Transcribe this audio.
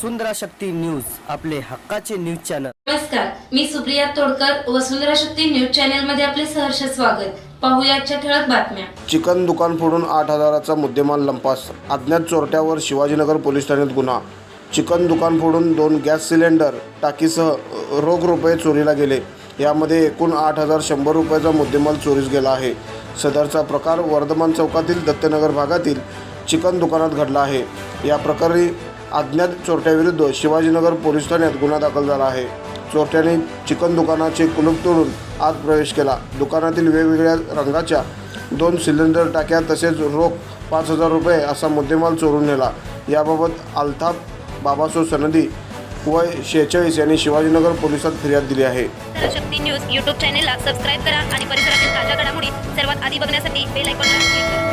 वसुंधरा Shakti news आपले हक्काचे news channel. नमस्कार मी सुप्रिया तोडकर वसुंधरा शक्ती न्यूज चॅनलमध्ये आपले सहर्ष स्वागत. पाहूया आजच्या ठळक बातम्या. चिकन दुकान फोडून आठ हजाराचा मुद्देमाल लंपास. अज्ञात चोरट्यावर शिवाजीनगर पोलीस ठाण्यात गुन्हा. चिकन दुकान फोडून दोन गॅस सिलेंडर टाकीसह रोख रुपये चोरीला गेले. यामध्ये एकूण आठ हजार शंभर रुपयाचा मुद्देमाल चोरीस गेला आहे. सदरचा प्रकार वर्धमान चौकातील दत्तनगर भागातील चिकन दुकानात घडला आहे. या प्रकरणी अज्ञात चोरट्याविरुद्ध शिवाजीनगर पोलीस ठाण्यात गुन्हा दाखल झाला आहे. चोरट्याने चिकन दुकानाचे कुलूप तोडून आत प्रवेश केला. दुकानातील वेगवेगळ्या रंगाच्या दोन सिलेंडर टाक्या तसेच रोख पाच हजार रुपये असा मुद्देमाल चोरून नेला. याबाबत अल्ताफ बाबासो सनदी वय शेहेचाळीस यांनी शिवाजीनगर पोलिसात फिर्याद दिली आहे. शक्ती न्यूज यूट्यूब चॅनेलला सबस्क्राईब करा आणि परिसरातील ताज्या घडामोडी सर्वात आधी बघण्यासाठी बेल आयकॉनला